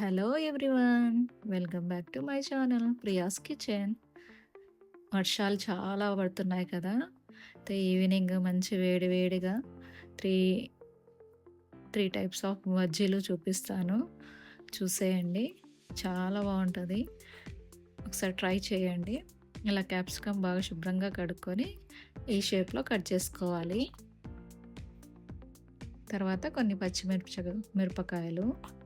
Hello everyone welcome back to my channel Priya's kitchen వర్షాలు చాలా పడుతున్నాయి కదా? అయితే ఈవినింగ్ మంచి వేడి వేడిగా త్రీ త్రీ టైప్స్ ఆఫ్ బజ్జీలు చూపిస్తాను. చూసేయండి. చాలా బాగుంటుంది. ఒకసారి ట్రై చేయండి. ఇలా క్యాప్సికమ్ బాగా శుభ్రంగా కడుక్కొని ఈ షేప్లో కట్ చేసుకోవాలి. తర్వాత కొన్ని పచ్చిమిర్చి మిరపకాయలు.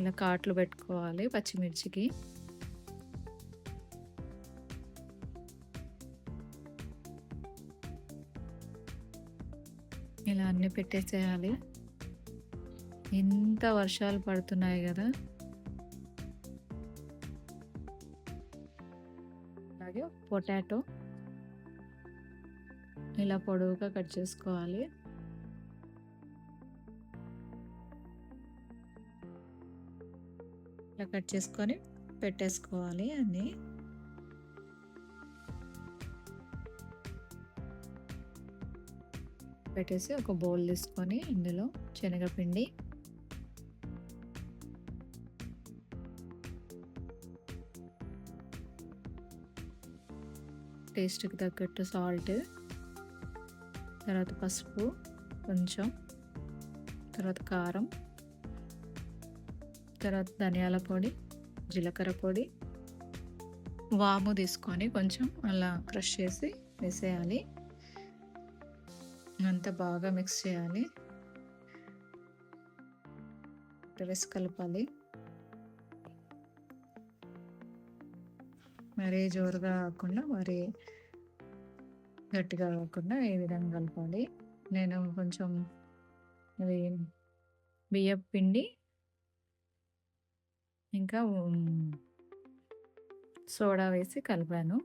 ఇలా కాట్లు పెట్టుకోవాలి పచ్చిమిర్చికి. ఇలా అన్నీ పెట్టేసేయాలి. ఎంత వర్షాలు పడుతున్నాయి కదా. అలాగే పొటాటో. ఇలా పొడవుగా కట్ చేసుకోవాలి. ఇలా కట్ చేసుకొని పెట్టేసుకోవాలి అన్నీ. పెట్టేసి ఒక బౌల్ తీసుకొని ఇందులో శనగపిండి. టేస్ట్కి తగ్గట్టు సాల్ట్. తర్వాత పసుపు కొంచెం తర్వాత కారం. తర్వాత ధనియాల పొడి జీలకర్ర పొడి వాము తీసుకొని కొంచెం అలా క్రష్ చేసి వేసేయాలి. అంతా బాగా మిక్స్ చేయాలి. వేసి కలపాలి. మరీ జోరుగా కాకుండా మరీ గట్టిగా కాకుండా ఈ విధంగా కలపాలి. నేను కొంచెం అది బియ్యం పిండి ఇంకా సోడా వేసి కలిపాను.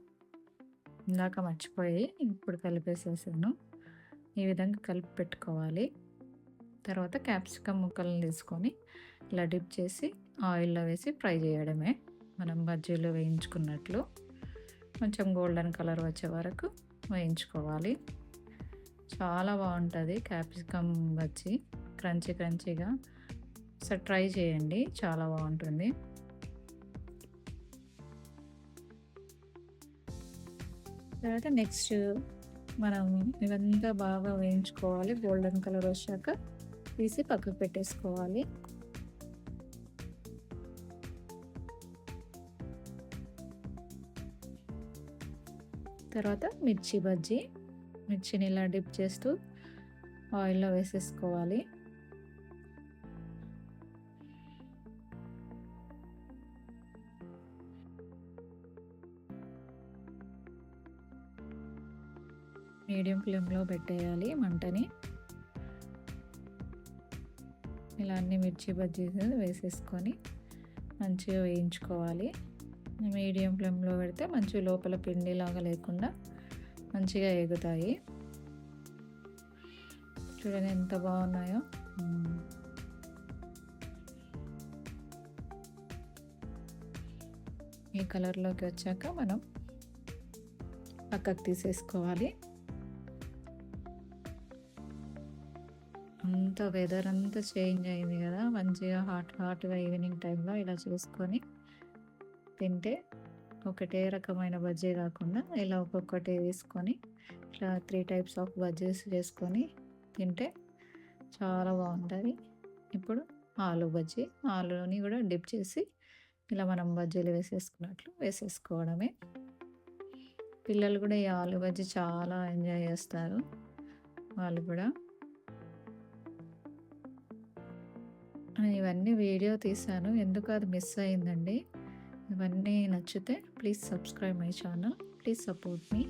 ఇందాక మర్చిపోయి ఇప్పుడు కలిపేసేసాను. ఈ విధంగా కలిపి పెట్టుకోవాలి. తర్వాత క్యాప్సికమ్ ముక్కలను తీసుకొని ఇలా డిప్ చేసి ఆయిల్లో వేసి ఫ్రై చేయడమే. మనం బజ్జీలు వేయించుకున్నట్లు. కొంచెం గోల్డెన్ కలర్ వచ్చే వరకు వేయించుకోవాలి. చాలా బాగుంటుంది క్యాప్సికమ్ బజ్జీ. క్రంచీ క్రంచీగా ఒకసారి ట్రై చేయండి. చాలా బాగుంటుంది. తర్వాత నెక్స్ట్ మనం ఇదంతా బాగా వేయించుకోవాలి. గోల్డెన్ కలర్ వచ్చాక తీసి పక్కకు పెట్టేసుకోవాలి. తర్వాత మిర్చి బజ్జీ. మిర్చిని ఇలా డిప్ చేస్తూ ఆయిల్లో వేసేసుకోవాలి. మీడియం ఫ్లేమ్లో పెట్టేయాలి మంటని. ఇలా అన్ని మిర్చి బజ్జీస్ వేసేసుకొని మంచిగా వేయించుకోవాలి. మీడియం ఫ్లేమ్లో పెడితే మంచి లోపల పిండిలాగా లేకుండా మంచిగా ఎగుతాయి. చూడండి ఎంత బాగున్నాయో. ఈ కలర్లోకి వచ్చాక మనం పక్కకు తీసేసుకోవాలి. అంత వెదర్ అంతా చేంజ్ అయింది కదా. మంచిగా హాట్ హాట్గా ఈవినింగ్ టైంలో ఇలా చూసుకొని తింటే ఒకటే రకమైన బజ్జీ కాకుండా ఇలా ఒక్కొక్కటి వేసుకొని ఇట్లా త్రీ టైప్స్ ఆఫ్ బజ్జీస్ చేసుకొని తింటే చాలా బాగుంటుంది. ఇప్పుడు ఆలు బజ్జీ ఆలుని కూడా డిప్ చేసి ఇలా మనం బజ్జీలు వేసేసుకున్నట్లు వేసేసుకోవడమే. పిల్లలు కూడా ఈ ఆలు బజ్జీ చాలా ఎంజాయ్ చేస్తారు. వాళ్ళు కూడా ఇవన్నీ వీడియో తీశాను ఎందుకు అది మిస్ అయిందండి? ఇవన్నీ నచ్చితే please subscribe my channel. Please support me.